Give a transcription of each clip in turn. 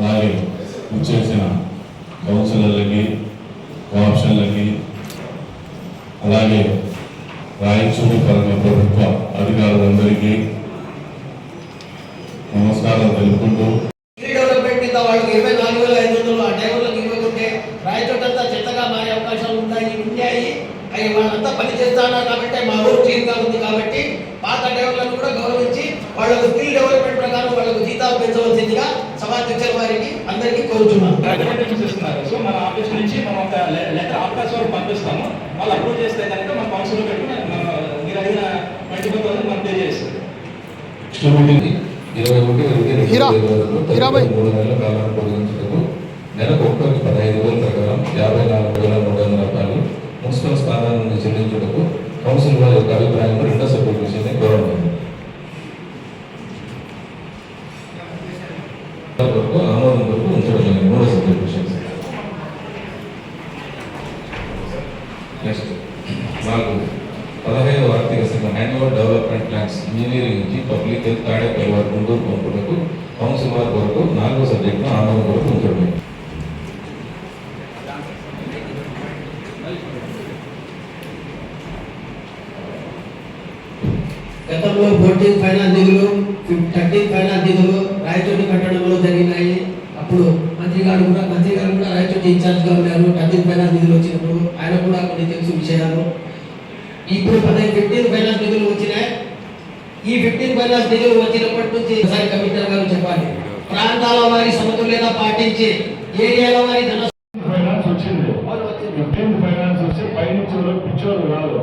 అలాగే వచ్చేసిన కౌన్సిలర్లకి ఆప్షన్లకి అలాగే రాయచూరు పరంగా ప్రభుత్వ అధికారులందరికీ నమస్కారం తెలుపుకుంటూ ఈ డెవలప్మెంట్ కింద వాళ్ళకి ఇరవై నాలుగు వేల ఐదు వందలు ఆ డ్రైవర్లకు ఇవ్వకుంటే రాయచోటంతా చెత్తగా మారే అవకాశాలు ఉన్నాయి ఉన్నాయి అవి వాళ్ళంతా పని చేస్తున్నారు కాబట్టి మా ఊరు క్లీన్గా ఉంది కాబట్టి పాత డ్రైవర్లను కూడా గౌరవించి వాళ్ళకు స్కిల్ డెవలప్మెంట్ ప్రకారం వాళ్ళకు జీతాలు పెంచవలసిందిగా సమాధ్యక్షుల వారికి అందరికీ కోరుతున్నాను రికమెండేషన్స్ ఇస్తున్నారు సో మన ఆఫీస్ నుంచి మనం ఒక లెటర్ ఆఫీస్ వరకు పంపిస్తాము వాళ్ళు అప్రూవ్ చేస్తే కనుక మన కౌన్సిల్ పెట్టుకుని మీరు అడిగిన ట్వంటీ ఫైవ్ థౌసండ్ మనం పే చేస్తారు ఇరవై ఒకటి ఇరవై రెండు హీరా. హీరా భాయ్. మూడు నెలల కాలాన్ని పొడిగించుటకు నెలకు ఒక్కరికి పదహైదు వేల ప్రకారం యాభై నాలుగు వేల మూడు వందల రూపాయలు మున్సిపల్ స్థానాల నుండి చెల్లించుటకు కౌన్సిల్ వారి యొక్క అభిప్రాయం రెండో సభ్యుల విషయాన్ని కోరడం వరకు ఆమోదం వరకు ఉంచడం జరిగింది మూడో సభ్యుల విషయం నెక్స్ట్ నాలుగు పదహైదు ఆర్థిక సంఘం యాన్యువల్ డెవలప్మెంట్ ప్లాన్స్ ఇంజనీరింగ్ నుంచి పబ్లిక్ హెల్త్ తాడేపల్లి వారి గుంటూరు పంపుటకు కౌన్సిల్ వారి వరకు నాలుగో సబ్జెక్టును ఆమోదం వరకు ఉంచడం గతంలో ఫోర్టీన్ ఫైనాన్స్ నిధులు థర్టీన్ ఫైనాన్స్ నిధులు రాయచోటి కట్టడంలో జరిగినాయి. అప్పుడు మంత్రి గారు కూడా మంత్రి గారు కూడా రాయచోటి ఇన్ఛార్జ్గా ఉన్నారు. థర్టీన్ ఫైనాన్స్ నిధులు వచ్చినప్పుడు ఆయన కూడా కొన్ని తెలుసు విషయాలు. ఇప్పుడు పదహైదు ఫిఫ్టీన్ ఫైనాన్స్ నిధులు వచ్చినాయి. ఈ ఫిఫ్టీన్ ఫైనాన్స్ నిధులు వచ్చినప్పటి నుంచి ఒకసారి కమిషనర్ గారు చెప్పాలి. ప్రాంతాల వారి సమతుల్యత పాటించి ఏరియాల వారి ధన ఫైనాన్స్ వచ్చింది. ఫైనాన్స్ వస్తే పైనుంచి వాళ్ళు పిచ్చోళ్ళు కాదు.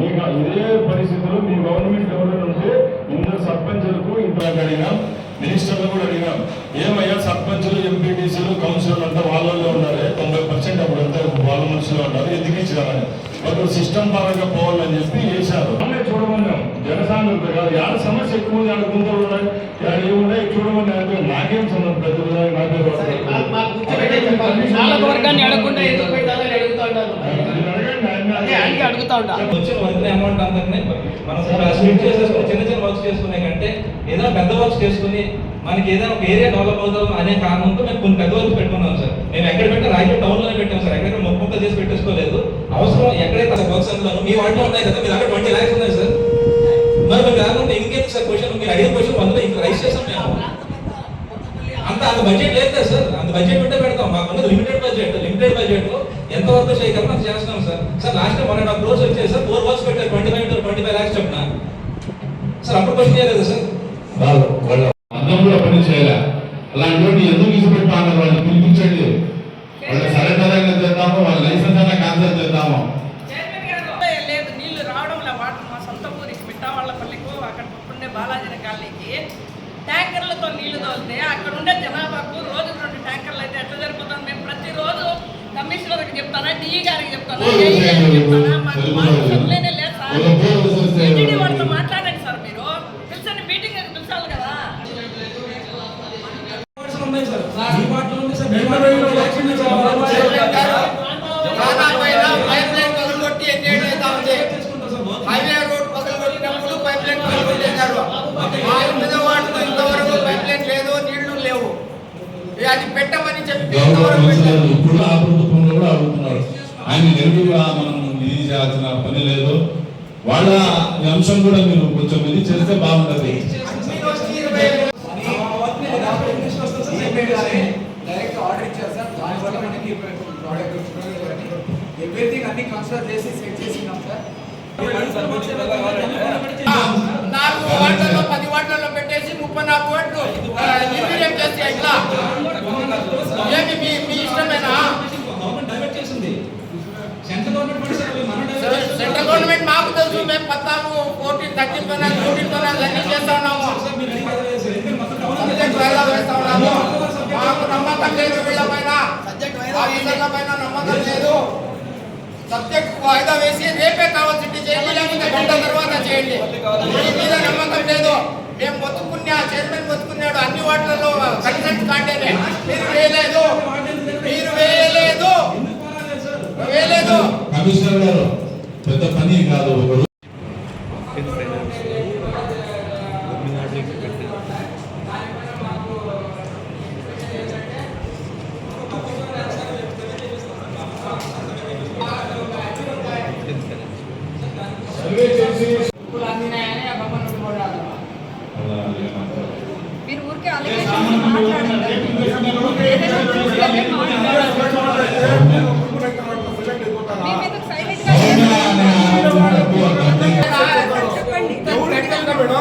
ఇక ఇదే పరిస్థితుల్లో మీ గవర్నమెంట్ ఎవరైనా ఉంటే ఇందరు సర్పంచులకు ఇంత అడిగినాం మినిస్టర్లు కూడా అడిగినాం. ఏమయ్యా సర్పంచులు ఎంపీటీసీలు కౌన్సిలర్లు అంతా వాళ్ళల్లో ఉన్నారు తొంభై పర్సెంట్ అప్పుడు అంతా వాళ్ళ మనుషులు ఉన్నారు ఎందుకు ఇచ్చినారని. వాళ్ళు సిస్టమ్ పరంగా పోవాలని చెప్పి చేశారు. అన్నీ చూడమన్నాం. జనసాంద్రత కాదు యాడ సమస్య ఎక్కువ ఉంది ఆడ గుంతలు ఉన్నాయి యాడ ఏమున్నాయి చూడమని అంటే నాకేం సంబంధం పెద్దలు నాకే సరే, మా- మా కూర్చోబెట్టే చెప్పాలి. నాలుగు వర్గాన్ని అడగకుండా ఎందుకు పెట్టాలని అడుగుతా ఉంటాను అదే అడుగుతా ఉంటా. వచ్చిన వర్క్ అమౌంట్ అందరినీ మనం స్ప్లిట్ చేసేసుకుని చిన్న చిన్న వర్క్స్ చేసుకునే కంటే ఏదైనా పెద్ద వర్క్స్ చేసుకుని మనకి ఏదైనా ఒక ఏరియా డెవలప్ అవుతాం అనే కారణంతో మేము కొన్ని పెద్ద వర్క్స్ పెట్టుకున్నాం సార్. మేము ఎక్కడ పెట్టినా రాయచూర్ టౌన్లోనే పెట్టాం సార్. ఎక్కడ మొక్క మొక్క చేసి పెట్టేసుకోలేదు. అవసరం ఎక్కడైతే వర్క్స్ అందులో మీ వాటిలో ఉన్నాయి కదా మీ దగ్గర ట్వంటీ ల్యాక్స్ ఉన్నాయి సార్. మరి మీరు కాకుండా ఇంకేంటి సార్ క్వశ్చన్ మీరు అడిగిన క్వశ్చన్ అందులో ఇంకా రైస్ చేసాం మేము. అంత అంత బడ్జెట్ లేదు సార్. అంత బడ్జెట్ ఉంటే పెడతాం. మాకు లిమిటెడ్ బడ్జెట్ లిమిటెడ్ బడ్జెట్లో ఎంతవరకు ఎంత వర్క్ చేయగలం చేస్తున్నాం sir. Sir last time one and half crores వచ్చేది సార్ ఫోర్ వర్క్స్ పెట్టారు twenty five twenty five lakhs చెప్పిన. సార్ అప్పుడు క్వశ్చన్ చేయలేదు సార్. వాళ్ళు వాళ్ళ అందరం పని చేయాలి. అలాంటి వాడిని ఎందుకు ఇసుపెట్టా అన్నారు వాళ్ళని పిలిపించండి వాళ్ళ సరైన చేద్దాము వాళ్ళ లైసెన్స్ అన్న క్యాన్సల్ చేద్దాము చైర్మన్ గారు లేదు నీళ్ళు రావడం లే వాటర్ మా సొంత ఊరికి మిట్టావాళ్ళపల్లికు అక్కడ ఉండే బాలాజీ కాలనీకి ట్యాంకర్లతో నీళ్ళు తోలితే అక్కడ ఉండే జనాభాకు రోజుకు రెండు ట్యాంకర్లు అయితే ఎట్లా జరుగుతుంది మేము ప్రతిరోజు కమిషనర్కి చెప్తానా డిఈ గారికి చెప్తానా ఓ, ఏఈ గారికి ఓ, చెప్తానా మాకు సరిపోదు. మాకు చెప్పలేనే లేదు సార్ ఓ, ఓ, ఓ, ఓ, టీటీడీ ఓ, వాళ్ళతో ఓ. మాట్లాడండి సార్ మీరు పిలిచండి మీటింగ్ పిలిచాలి కదా ఉన్నాయి సార్ మీ వాటిలో ఉంది సార్ మీ వాటిలో యాక్షన్ పైప్ లైన్ పగలగొట్టి ఎన్నేళ్ళు అవుతా ఉంది హైవే రోడ్ పగలగొట్టినప్పుడు పైప్ లైన్ పగలగొట్టేశారు మా ఎనిమిద వాటిలో ఇంతవరకు పైప్ లైన్ లేదు నీళ్ళు లేవు ఇక అది పెట్టమని చెప్పి. ఇప్పుడు ఆ ప్రభుత్వంలో కూడా అడుగుతున్నారు. ఆయన నెగిటివ్గా మనం ఇది చేయాల్సిన పని లేదు. వాళ్ళ అంశం కూడా మీరు కొంచెం ఇది చేస్తే బాగుంటది. డైరెక్ట్ ఆర్డర్ ఇచ్చారు సార్. దానివల్ల మనకి ప్రోడక్ట్ ఎవ్రీథింగ్ అన్ని కన్సిడర్ చేసి సెట్ చేసినాం సార్. నాలుగు వార్డులలో పది వార్డులలో పెట్టేసి ముప్పై నాలుగు వార్డు నిర్వీర్యం చేస్తే ఎట్లా ఏమి మీ మీ ఇష్టమేనా గవర్నమెంట్ డైవర్ట్ చేసింది సెంట్రల్ గవర్నమెంట్ ఫండ్స్ అవి మన divert చేస్తుంది. సెంట్రల్ గవర్నమెంట్ మాకు తెలుసు మేము పద్నాలుగు ఫోర్టీన్ థర్టీన్ పైన ఫోర్టీన్ పైన అన్ని చేస్తా ఉన్నాము సార్, మీరు అడిగి టౌన్ సబ్జెక్ట్ వాయిదా వేస్తా ఉన్నాము. మాకు నమ్మకం లేదు వీళ్ళ పైన. ఆఫీసర్ల పైన నమ్మకం లేదు. సబ్జెక్ట్ వాయిదా వేసి రేపే కావాల్సింది చేయండి లేకపోతే గంట తర్వాత చేయండి. మీ మీద నమ్మకం లేదు. మేము మొత్తుకున్నా చైర్మన్ మొత్తుకున్నాడు అన్ని వాటిలలో కన్సెంట్ కాంటేనే మీరు వేయలేదు. మీరు వేయలేదు. వేయలేదు. కమిషనర్ గారు పెద్ద పని కాదు ఒకరు సర్వే చేసి ఇప్పుడు అందినాయని ఆ బొమ్మ నుండి పోరాడు మీరు ఊరికే అలిగేషన్ మాట్లాడండి ఏదైనా చూస్తే మాట్లాడండి. మీ మీద సైలెంట్గా చెప్పండి వచ్చి మీ స్టాఫ్ అంతా వచ్చేసారే ప్రూఫ్ లేకుండా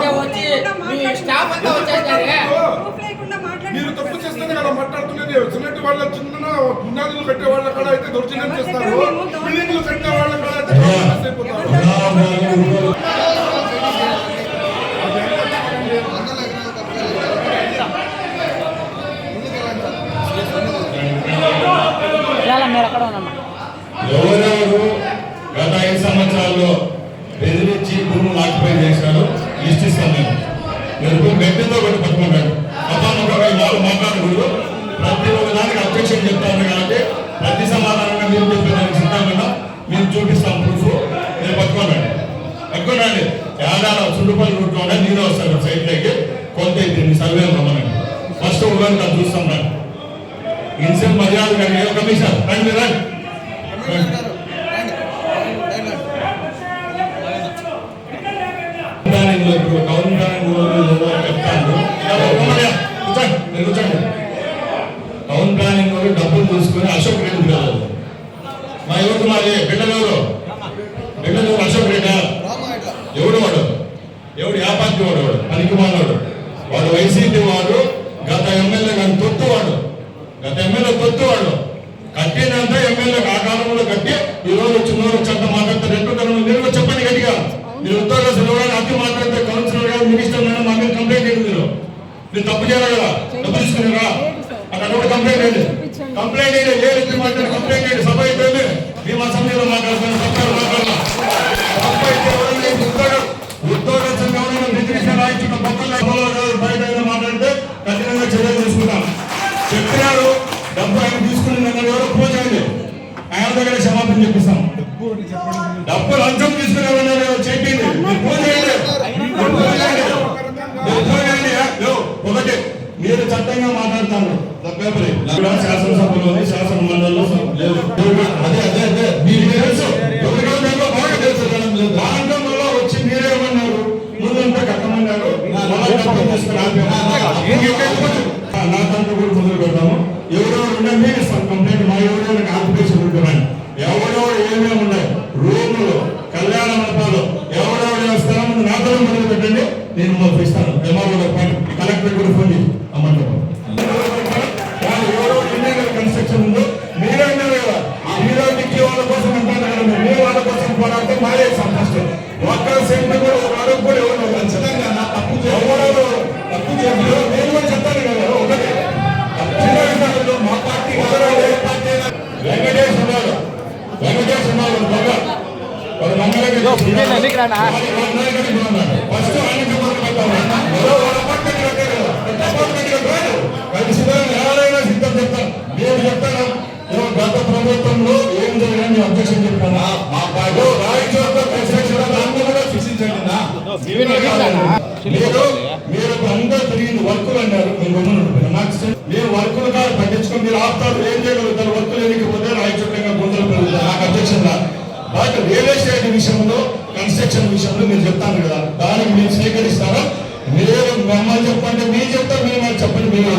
మీరు తప్పు చేస్తేనే కదా మాట్లాడుతున్నది. సిమెంట్ వాళ్ళ చిన్న పునాదులు కట్టే వాళ్ళ కాడ అయితే దౌర్జన్యం చేస్తారు. బిల్డింగ్లు కట్టే వాళ్ళ కాడ అయితే అయిపోతారు ఎవరెవరు గత ఐదు సంవత్సరాల్లో బెదిరించి భూములు ఆక్యుపై చేశారు లిస్ట్ ఇస్తాను నేను మీరు గట్టితో పెట్టి పట్టుకున్నాడు అపానొకగా వాళ్ళు మాట్లాడకూడదు. ప్రతి ఒక్క దానికి అబ్జెక్షన్ చెప్తాను కాబట్టి ప్రతి సమాధానంగా మీరు చెప్పేదానికి సిద్ధంగా మీరు చూపిస్తాం ప్రూఫ్ నేను పట్టుకోనండి పట్టుకోనండి ఏడాది చుట్టుపక్కల రూట్లో ఉండే నేను వస్తాను సైట్లోకి కొంత దీన్ని సర్వే రమ్మనండి ఫస్ట్ ఉగాది అది చూస్తాం రండి ఇన్సెంట్ మర్యాద కానీ ఏ కమిషన్ రండి రండి. ఎవడు వాడు? ఎవడు యా పార్టీ వాడు వాడు? పనికి మానవాడు వాడు. వైసీపీ వాడు గత ఎమ్మెల్యే కానీ తొత్తు వాడు. గత ఎమ్మెల్యే తొత్తు వాడు. కట్టినంత ఎమ్మెల్యే ఆ కాలంలో కట్టి ఈ రోజు చిన్నోరు చట్ట మాట్లాడితే రెండు తరం మీరు కూడా చెప్పండి గట్టిగా. మీరు ఉద్యోగస్తులు అతి మాట్లాడితే కౌన్సిలర్ గారు మినిస్టర్ మేడం మా మీద కంప్లైంట్ చేయండి మీరు. మీరు తప్పు చేయాలి కదా? డబ్బు తీసుకున్నారా? అక్కడ కూడా కంప్లైంట్ చేయండి కంప్లైంట్ చేయండి ఏ వ్యక్తి మాట్లాడి కంప్లైంట్ చేయండి సభ అయిపోయింది. మేము అసెంబ్లీలో మాట్లాడుతున్నాం సభలో మాట్లాడదాం బయట మాట్లాడితే కఠినంగా చర్యలు తీసుకుంటాం చెప్పినారు డబ్బు ఆయన తీసుకుని ఎవరో ఆయన దగ్గర క్షమాపణ చెప్పిస్తాం డబ్బు లంచం తీసుకునేవాళ్ళు చెప్పింది ఒకటి మీరు చట్టంగా మాట్లాడతాను తప్పేపరి శాసనసభలోని శాసన మండలిలో లేదు అదే అదే అదే మీకు తెలుసు ఎవరికో తెలుసు తీసుకుని నా తండ్రి కూడా మొదలు పెడతాము ఎవరెవరు ఉండండి కంప్లైంట్ మా ఎవరెవరు ఆక్యుపేషన్ ఉంటున్నాను ఎవరెవరు ఏమేమి ఉన్నాయి రూములు కళ్యాణ మండపాలు ఎవరెవరు స్థలం ఉంది నా తరం మొదలు పెట్టండి నేను పంపిస్తాను మీరు మీరు అందరూ తిరిగింది వర్కులు అన్నారు. మీరు గమ్మున ఉండిపోయారు. నాకు సెన్- మీరు వర్కులు కాదు పట్టించుకొని మీరు ఆపుతారు ఏం చేయగలుగుతారు? వర్కులు ఎన్నికపోతే రాయచోట్లంగా గుంతలు పెరుగుతారు నాకు అబ్జెక్షన్ రా బట్ రియల్ ఎస్టేట్ విషయంలో కన్స్ట్రక్షన్ విషయంలో మీరు చెప్తాను కదా. దానికి మీరు స్వీకరిస్తారా? మీరు మమ్మల్ని చెప్పండి మీరు చెప్తారు మీరు మాకు చెప్పండి మీరు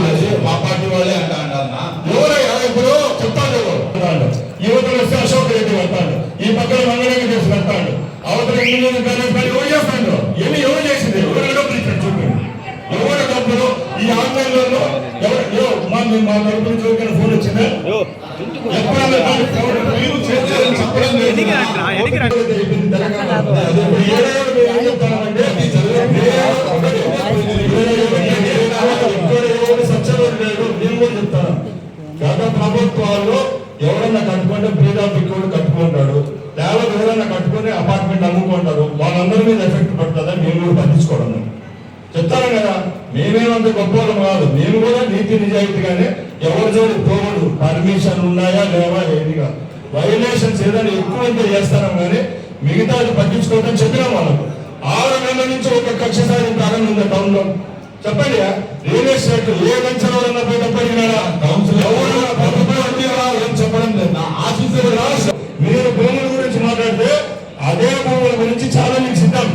మా పార్టీ వాళ్ళే అంట అంటారా ఎవరయ్యా? ఇప్పుడు చెప్తాను యువతలు వస్తే అశోక్ రెడ్డి పెడతాడు ఈ పక్కన మంగళంగా చేసి పెడతాడు. అవతల ఇంజనీరింగ్ కాలేజ్ పని ఎవరు చేస్తాడు. ఏమి ఎవరు ఇక్కడ ఎవరు సత్యవాడు లేడు, నేను కూడా చెప్తాను. గత ప్రభుత్వాల్లో ఎవరన్నా కట్టుకుంటే పేద పిక్కోడు కట్టుకుంటాడు లేకపోతే ఎవరన్నా కట్టుకుని అపార్ట్మెంట్ అమ్ముకుంటారు వాళ్ళందరి మీద ఎఫెక్ట్ పడుతుంది కూడా పట్టించుకోవడం. చెప్తాను కదా మేమేమంత గొప్పవాళ్ళం కాదు. మేము కూడా నీతి నిజాయితీగానే ఎవరి జోడి పోవడు. పర్మిషన్ ఉన్నాయా లేవా ఏది కాదు. వైలేషన్స్ ఏదైనా ఎక్కువ ఉంటే చేస్తాం కానీ మిగతాది పట్టించుకోవడం చెప్పినాం వాళ్ళకు ఆరు నెలల నుంచి ఒక కక్ష సాధన ప్రారంభం ఉంది టౌన్లో చెప్పండి రియల్ ఎస్టేట్ ఏ వెంచర్ పోయి తప్పడిగినాడా? కౌన్సిల్ ఎవరు ప్రభుత్వం ఏం చెప్పడం లేదు. ఆఫీసర్ రాష్ట్ర మీరు భూముల గురించి మాట్లాడితే అదే భూముల గురించి చాలా మీకు సిద్ధం.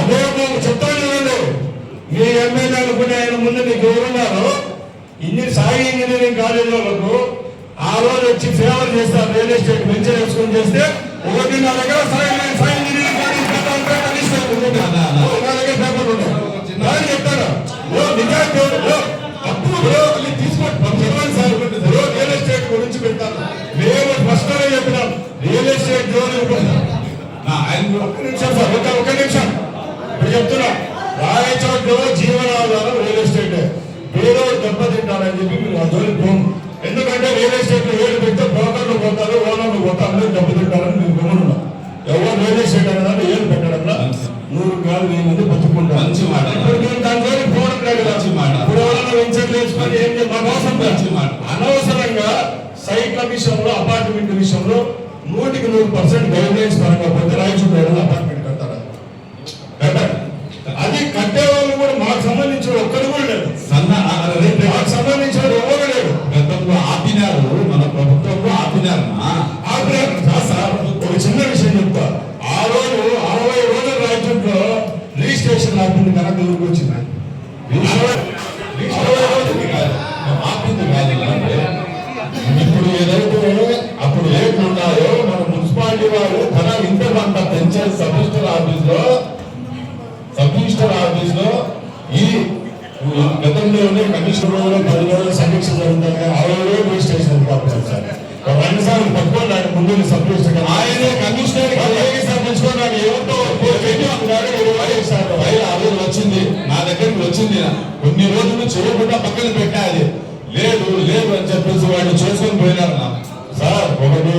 అదే భూములు చెప్తాను చూడండి మీ ఎమ్మెల్యే అనుకునే ఆయన ముందు మీకు ఎవరున్నారు ఇన్ని సాయి ఇంజనీరింగ్ కాలేజీలకు ఆ రోజు వచ్చి ఫేవర్ చేస్తారు రియల్ ఎస్టేట్ వెంచర్ వేసుకొని చేస్తే ఒకటిన్నర దగ్గర సాయి సాయి ఇంజనీరింగ్ కాలేజ్ కనీసం. నా దగ్గర చెప్తాను ఓ నిజాయితీ ఓ అప్పుడు తీసుకోండి సార్ రియల్ ఎస్టేట్ గురించి పెడతాను మేము ఫస్ట్ చెప్పినాం రియల్ ఎస్టేట్ జోన్ ఒక్క నిమిషం సార్ ఒక నిమిషం. ఇప్పుడు చెప్తున్నా రాయచోట్లో జీవనాధారం రియల్ ఎస్టేట్ ఏదో దెబ్బతింటారని చెప్పి మీరు జోలికి పోము ఎందుకంటే రియల్ ఎస్టేట్ ఏడు పెడితే బ్రోకర్లు పోతారు ఓనర్లు పోతారు అందరూ దెబ్బతింటారని మీరు గమనున్నా ఎవరు రియల్ ఎస్టేట్ అనేది ఏడు పెట్టడంలో నూరు కాదు వెయ్యి మంది బతుకుంటారు మంచి మాట. ఇప్పుడు దాని జోలికి పోవడం లేదు. మంచి మాట. ఇప్పుడు ఎవరైనా వెంచర్లు వేసుకొని ఏం అవసరం లేదు. మంచి మాట. అనవసరంగా సైట్ల విషయంలో అపార్ట్మెంట్ విషయంలో నూటికి నూరు పర్సెంట్ గైడ్ లైన్స్ పరంగా పోతే రాయచూడు అపార్ట్మెంట్ ఊరికి వచ్చింది ఇప్పుడు ఏదైతే అప్పుడు ఉన్నాయో మన మున్సిపాలిటీ వారు ధన ఇంత అంత పెంచారు సబ్ రిజిస్టర్ ఆఫీస్లో సబ్ రిజిస్టర్ ఆఫీస్లో ఈ గతంలోనే కమిషన్ రోజులు పది రోజులు సమీక్ష జరుగుతుంది రిజిస్ట్రేషన్ సార్ రెండు సార్లు నాకు ముందు సబ్ రిజిస్టర్ ఆయనే కమిషనర్ పెంచుకోవడానికి ఎవరితో కొన్ని రోజులు చేయకుండా పక్కన పెట్టాలి. లేదు లేదు అని చెప్పేసి వాళ్ళు చేసుకొని పోయినారు నా. సార్ ఒకటి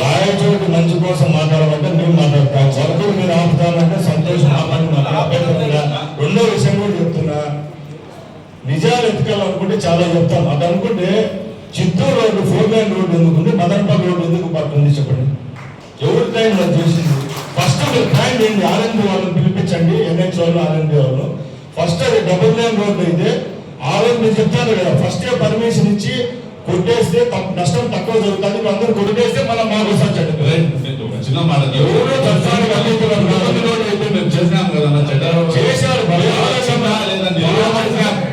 రాయచోటి మంచి కోసం మాట్లాడాలంటే నేను మాట్లాడతాను. సరుకులు మీరు ఆపుతానంటే సంతోషం ఆపండి నాకు అభ్యంతరం రెండో విషయం కూడా చెప్తున్నా. నిజాలు ఎత్తుకోవాలనుకుంటే చాలా చెప్తాం. అది అనుకుంటే Chittoor road four lane road ఎందుకుంది? మదనపల్లి రోడ్డు ఎందుకు పట్టుంది చెప్పండి. ఎవరి టైం అది చేసింది? ఫస్ట్ మీరు ప్లాన్ ఏంటి ఆర్ఎండి వాళ్ళని పిలిపించండి. ఎన్హెచ్ వాళ్ళు ఆర్ఎండి వాళ్ళు ఫస్ట్ అది డబుల్ లైన్ రోడ్డు అయితే ఆ రోజు మీరు చెప్తాను కదా ఫస్ట్ పర్మిషన్ ఇచ్చి కొట్టేస్తే నష్టం తక్కువ జరుగుతుంది. అందరూ కొట్టేస్తే మనం మాకు వస్తాం చెప్పండి ఒక చిన్న మాట ఎవరో మేము చేసినాం కదా చట్టాలు చేశారు. మరి ఆలోచన లేదండి.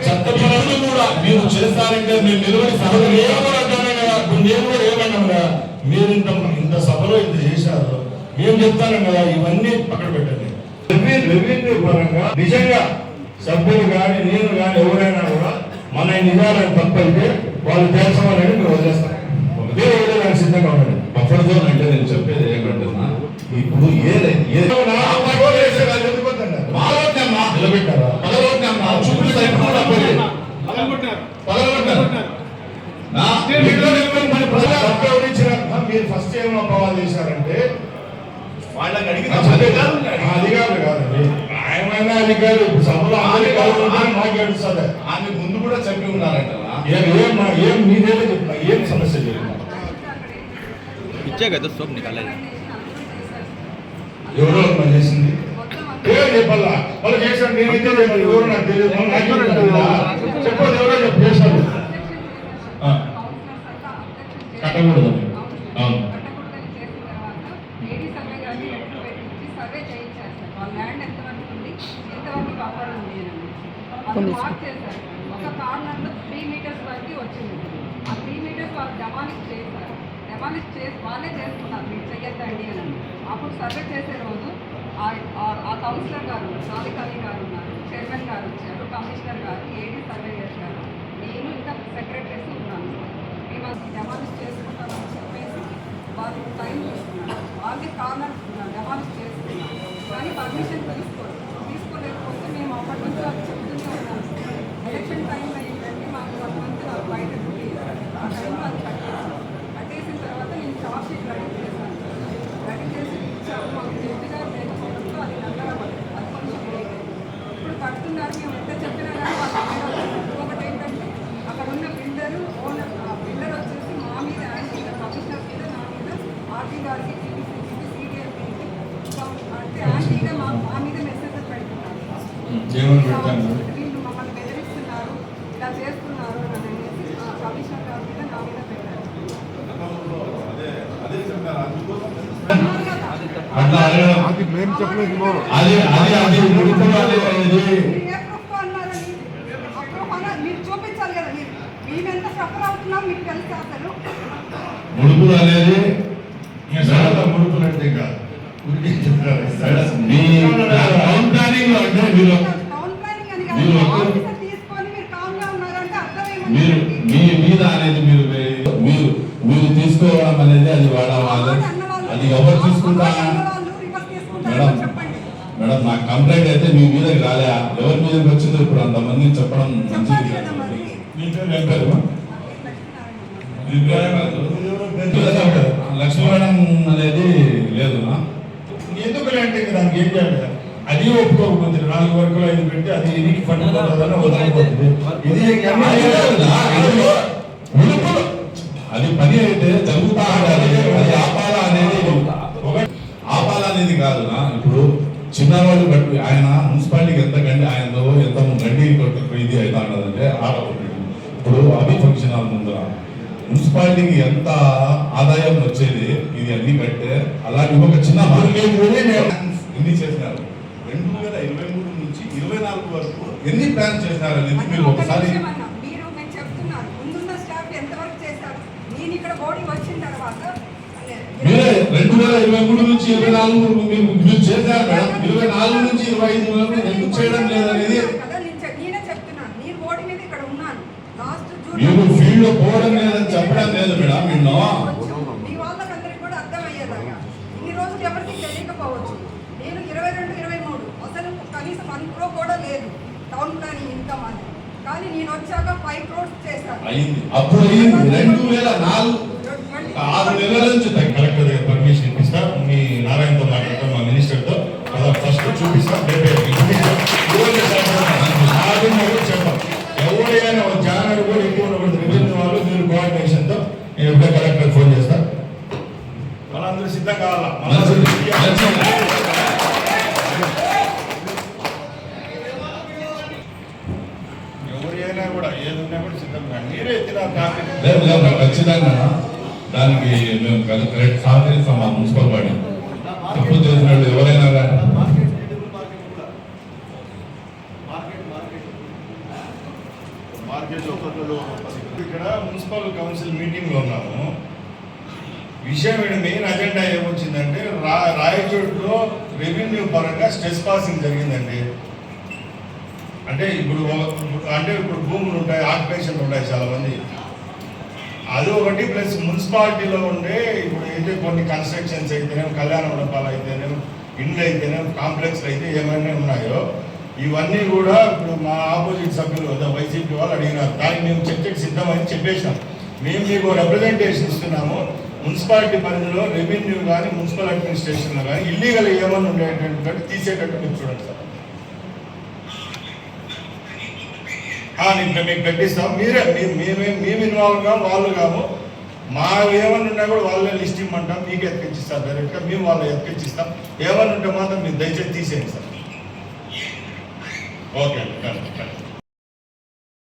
చట్టపరంగా కూడా మీరు చేస్తారంటే మేము నిలబడి ఇప్పుడు సభలు నేను కూడా అంటానే కదా ఇప్పుడు నేను కూడా ఏమన్నాను కదా మీరు ఇంత ఇంత సభలో ఇంత చేశారు మేము చెప్తాను కదా ఇవన్నీ పక్కన పెట్టండి. రెవెన్యూ రెవెన్యూ పరంగా నిజంగా సభ్యులు కానీ నేను కానీ ఎవరైనా కూడా మన నిజాలను తప్పైతే వాళ్ళు తెలుసుకోవాలని మేము వదిలేస్తాం. మీరు వదిలేదానికి సిద్ధంగా ఉండండి? బఫర్ జోన్ అంటే నేను చెప్పేది ఏమంటున్నా ఇప్పుడు నిలబెట్టారా? చూపులు మరి ఫస్ట్ ఏం అపవాదం చేశారంటే వాళ్ళకి ఆ అధికారులు కాదండి. మరణానికి కాదు సభలో సార్ ఆమె ముందు కూడా చెప్పి ఉన్నారంట ఏం ఏం ఏం సమస్య ఇచ్చే ఎవరో చేసింది. చెప్పకూడదు వాళ్ళు చేశారు. ఒక కార్నర్లో త్రీ మీటర్స్ వరకు వచ్చింది. ఆ త్రీ మీటర్స్ వాళ్ళు డెమాలిష్ చేశారు. డెమాలిష్ చేసి వాళ్ళే చేసుకున్నారు. మీరు చెయ్యొద్దండి అని అప్పుడు సర్వే చేసే రోజు ఆ- కౌన్సిలర్ గారు గారు ఉన్నారు. చైర్మన్ గారు వచ్చారు. కమిషనర్ గారు ఏడీ సర్వేయర్ గారు. నేను ఇంకా సెక్రటరీస్ ఉన్నాను మేము అది డెమాలిష్ చేసుకుంటామని చెప్పేసి వాళ్ళు టైం తీసుకున్నారు వాళ్ళకి కార్నర్ డెమాలిష్ చేసుకున్నారు. కానీ పర్మిషన్ తీసుకోలేకపోతే మేము అప్పటి నుంచి చెప్తూనే ఉన్నాం ఎలక్షన్ టైం ఏంటంటే మాకు వన్ మంత్ నాకు బయట డ్యూటీ ఆ టైంలో అది కట్టేసాను కట్టేసిన తర్వాత నేను చార్జ్ షీట్ రెడీ చేశాను రెడీ చేసి ఇచ్చాము మాకు జడ్జి గారు లేకపోవడంతో అది నల్లగా పడింది అది కొంచెం ఏమని పెడతాను వీళ్ళు మమ్మల్ని బెదిరిస్తున్నారు ఇలా చేస్తున్నారు అని అనేసి ఆ కమిషనర్ గారి మీద నా మీద పెట్టారు అన్నారు కదా. అట్లా అడగడం అది. అది అది ముడుపులు అనేది. ముడుపులు అనేది ముడుపులు అంటే కాదు. మీ టౌన్ ప్లానింగ్ అంటే మీరు మీరు మీరు మీ మీద అనేది మీరు మీరు మీరు తీసుకోవడం అనేది అది వాడవాలి అది ఎవరు తీసుకుంటా మేడం చెప్పండి మేడం నా కంప్లైంట్ అయితే మీ మీదకి రాలే. ఎవరి మీదకి వచ్చిందో ఇప్పుడు అంతమంది చెప్పడం మంచిది కదా. కాదు. మరి. మీ పేరు ఏం పేరు మీ పేరు ఏం కాదు. లక్ష్మీ మేడం అనేది లేదు? ఎందుకు అంటే దానికి ఏం చేయాలి? అది ఒప్పుకోకపోతే నాలుగు వరకు ఐదు పెట్టి అది ఎనికి ఇది అది పని అయితే జరుగుతా ఉండాలి. అది ఆపాలా అనేది ఆపాలా అనేది కాదు నా. ఇప్పుడు చిన్నవాళ్ళు కట్టు ఆయన మున్సిపాలిటీకి ఎంత గండి ఆయనతో ఎంత గండి ఇది అవుతా ఉన్నదంటే ఆడ ఒకటి. ఇప్పుడు అభి ఫంక్షన్ హాల్ ముందర. మున్సిపాలిటీకి ఎంత ఆదాయం వచ్చేది ఇది అన్ని కట్టే అలాంటి ఒక చిన్న ఎన్ని చేసినారు? రెండు వేల ఇరవై మూడు నుంచి ఇరవై నాలుగు వరకు ఎన్ని ప్లాన్ చేసినారు అనేది మీరు ఒక ఒకసారి నిమిషం అన్న. మీరు నేను చెప్తున్నాను ముందున్న స్టాఫ్ ఎంతవరకు చేశారు నేను ఇక్కడ బోడీ వచ్చిన తర్వాత అనే- మీరే రెండు వేల ఇరవై మూడు నుంచి ఇరవై నాలుగు మీరు మీరు చేశారు మేడం. ఇరవై నాలుగు నుంచి ఇరవై ఐదు వరకు ఎందుకు చేయడం లేదనేది మీరు ఫీల్డ్లో పోవడం లేదని చెప్పడం లేదు మేడం నిన్ను కానీ నేను వచ్చాక ఫైవ్ క్రోర్స్ చేశాను. అయింది. అప్పుడు అయింది. రెండు వేల నాలుగు. ఆరు నెలల నుంచి తగ్గి- కలెక్టర్ దగ్గర పర్మిషన్ ఇప్పిస్తా మీ నారాయణతో మాట్లాడతాం మా మినిస్టర్తో ఫస్ట్ చూపిస్తా. చెప్పాం ఎవరైనా జానర్ కూడా ఎక్కువ వాళ్ళు మీరు కోఆర్డినేషన్తో నేను ఎప్పుడే కలెక్టర్ ఫోన్ చేస్తా వాళ్ళందరూ సిద్ధం కావాలా. ఎవరైనా కూడా ఏది ఉన్నా కూడా సిద్ధం కాదు. మీరే ఎత్తిన ఖచ్చితంగా దానికి మేము కరెక్ట్ సహకరిస్తాం మా మున్సిపల్ బాడీ తప్పు చేసిన వాళ్ళు ఎవరైనా కానీ. మున్సిపల్ కౌన్సిల్ మీటింగ్లో ఉన్నాము. విషయం ఏంటి మెయిన్ అజెండా ఏమొచ్చిందంటే రా రాయచోట్లో రెవెన్యూ పరంగా స్ట్రెస్ పాసింగ్ జరిగిందండి. అంటే ఇప్పుడు అంటే ఇప్పుడు భూములు ఉంటాయి ఆక్యుపేషన్లు ఉంటాయి చాలామంది. అది ఒకటి ప్లస్ మున్సిపాలిటీలో ఉండే ఇప్పుడు అయితే కొన్ని కన్స్ట్రక్షన్స్ అయితేనే కళ్యాణ మండపాలు అయితేనే ఇండ్లు అయితేనే కాంప్లెక్స్లు అయితే ఏమైనా ఉన్నాయో ఇవన్నీ కూడా ఇప్పుడు మా ఆపోజిట్ సభ్యులు అదే వైసీపీ వాళ్ళు అడిగినారు. దానికి మేము చర్చకు సిద్ధమని చెప్పేసినాం. మేము మీకు రిప్రజెంటేషన్ ఇస్తున్నాము. మున్సిపాలిటీ పరిధిలో రెవెన్యూ కానీ మున్సిపల్ అడ్మినిస్ట్రేషన్లో కానీ ఇల్లీగల్ ఏమైనా ఉండేటట్టు తీసేటట్టు మీరు చూడండి సార్. ఆ, నేను మీకు పెట్టిస్తాం. మీరే మీ- మేమే మేము ఇన్వాల్వ్ కాము వాళ్ళు కాము. మా ఏమన్నా ఉన్నా కూడా వాళ్ళే లిస్ట్ ఇమ్మంటాం. మీకు ఎత్తికిస్తాం డైరెక్ట్గా మేము వాళ్ళు ఎత్తికిస్తాం ఏమన్నా ఉంటే మాత్రం మీరు దయచేసి తీసేయండి సార్. ఓకే అండి